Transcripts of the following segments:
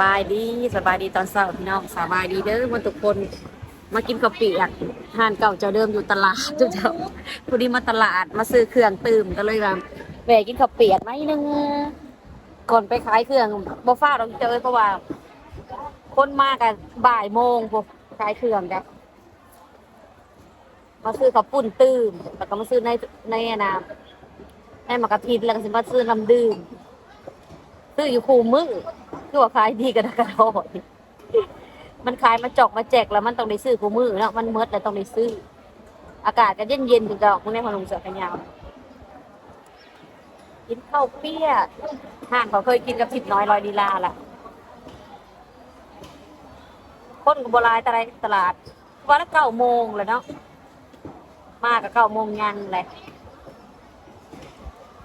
บายดีสบายดีตอนเช้าพี่น้องสบายดีเด้อมาทุกคนมากินข้าวเปียกห้านเก่าเจ้าเดิมอยู่ตลาดเจ้าเจ้าพอดีมาตลาดมาซื้อเครื่องตื่มก็เลยว่าแหวกินข้าวเปียกไหมนึงก่อนไปขายเครื่องบ่ฟ้าเราเจอเพราะว่า คนมากันบ่ายโมงพวกขายเครื่องจ้ะมาซื้อข้าวปุ้นตื่มแล้วก็มาซื้อในในน้ำในหมากกะทิแล้วก็สิมาซื้อน้ำดื่มซื้ออยู่คูมือ คือว่าขายดีกระดกกระโดดมันขายมาจอกมาแจกแล้วมันต้องได้ซื้อคูมือเนาะมันเมิดแล้วต้องได้ซื้อ อากาศก็เย็นเย็นๆถึงจะออกพวกนี้พอลงเสือกันยาวกินข้าวเปียห่านเขาเคยกินกับทิพน้อยลอยลีลาล่ะ คนกับบหลายตลาดตลาดวันละเก้าโมงแล้วเนาะมากับเก้าโมงยังเลย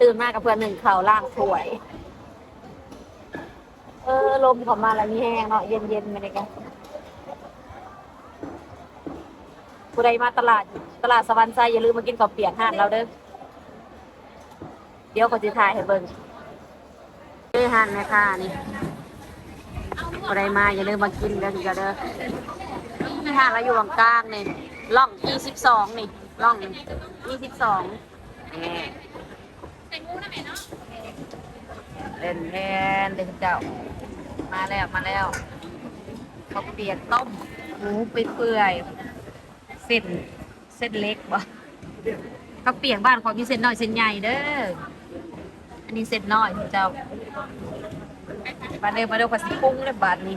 ตื่นมากับเพื่อนหนึ่งเข่าล่างถวย เออลมเขามาแล้วมีแห้งเนาะเย็นเย็นไปเลยกันผู้ใดมาตลาดตลาดสวรรค์ไซอย่าลืมมากินข้าวเปียกห้านเราเด้อเดี๋ยวก็จะถ่ายให้เบิ่งเอ้ห้านแม่ค้านี่ผู้ใดมาอย่าลืมมากินเด้อทีเดียวเด้อนี่ห้านเราอยู่กลางๆนี่ล่องยี่สิบสองนี่ล่องยี่สิบสอง เล่นแทนเด็กเจ้า มาแล้วมาแล้วเขาเปียกต้มหมูเปื่อยๆเส้นเส้นเล็กบ่ข้าเปียกบ้านของมีเส้นน้อยเส้นใหญ่เด้ออันนี้เส้นน้อยเจ้ามาเร็วมาเร็วขอสิปรุงเลยบาทนี้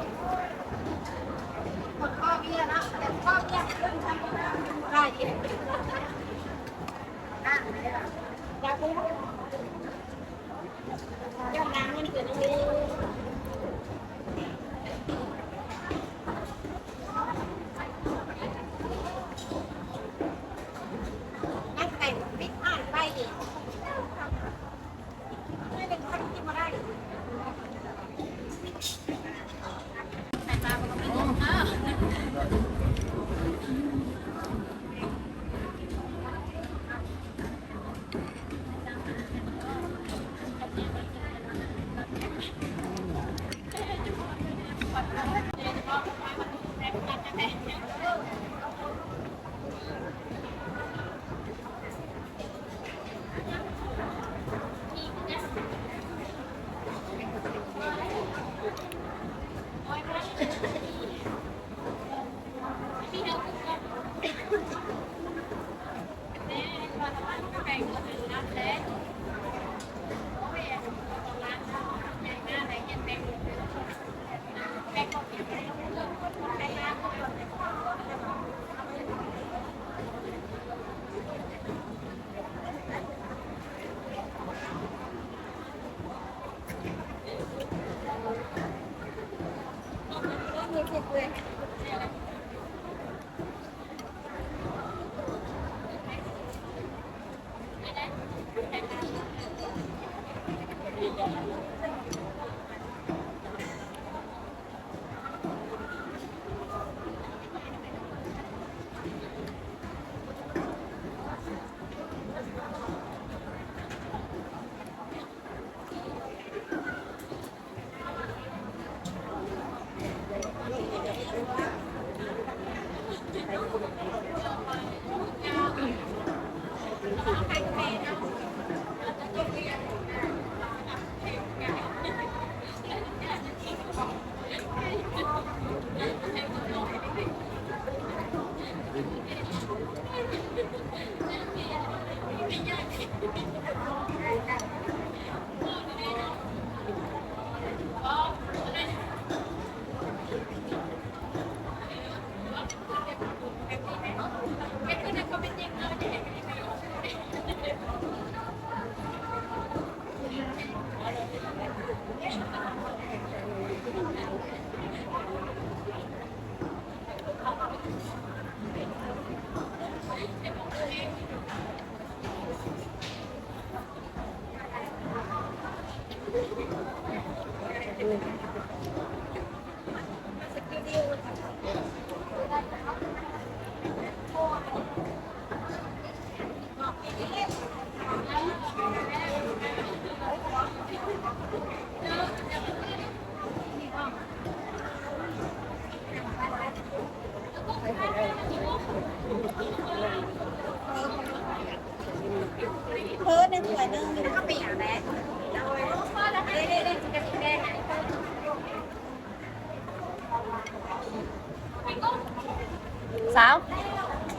mình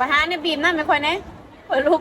ไปหาเนี่ยบีมนั่นไม่ค่อยนะเปิดลูก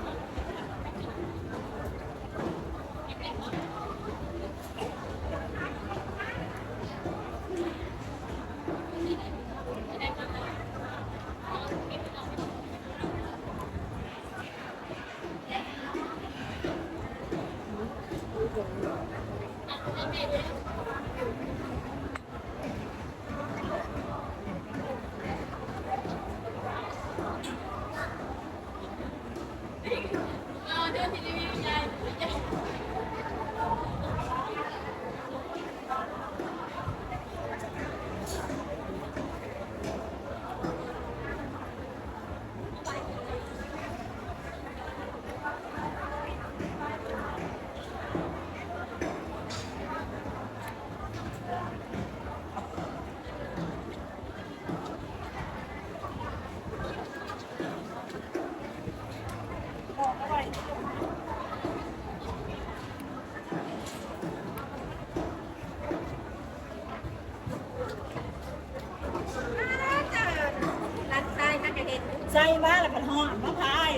ใจมาแล้วมันหอมมะพร้าว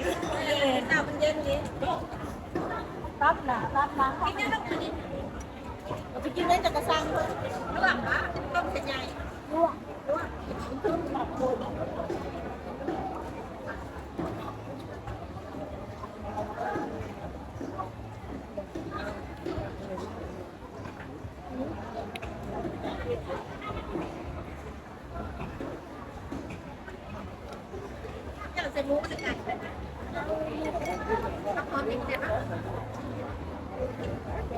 เย็นน้ำมันเย็นนี้รับหนารับหลังกินได้ต้องกินเราไปกินได้จากกระซังเลยระหว่างปะต้มเป็นใหญ่ลวกลวกขึ้นหมักโคน เจ้าใส่หมูใส่ไก่พร้อมอีกเด็ดปะ อิ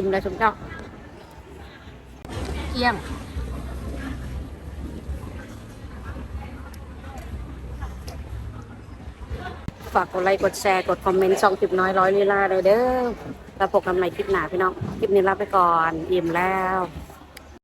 ่มเลยสมเจ้าเยี่ยม ฝากกดไลค์กดแชร์กดคอมเมนต์ช่องคลิปน้อยร้อยลีลาเลยเด้อแล้วพบกันใหม่คลิปหน้าพี่น้อง คลิปนี้ลาไปก่อน อิ่มแล้ว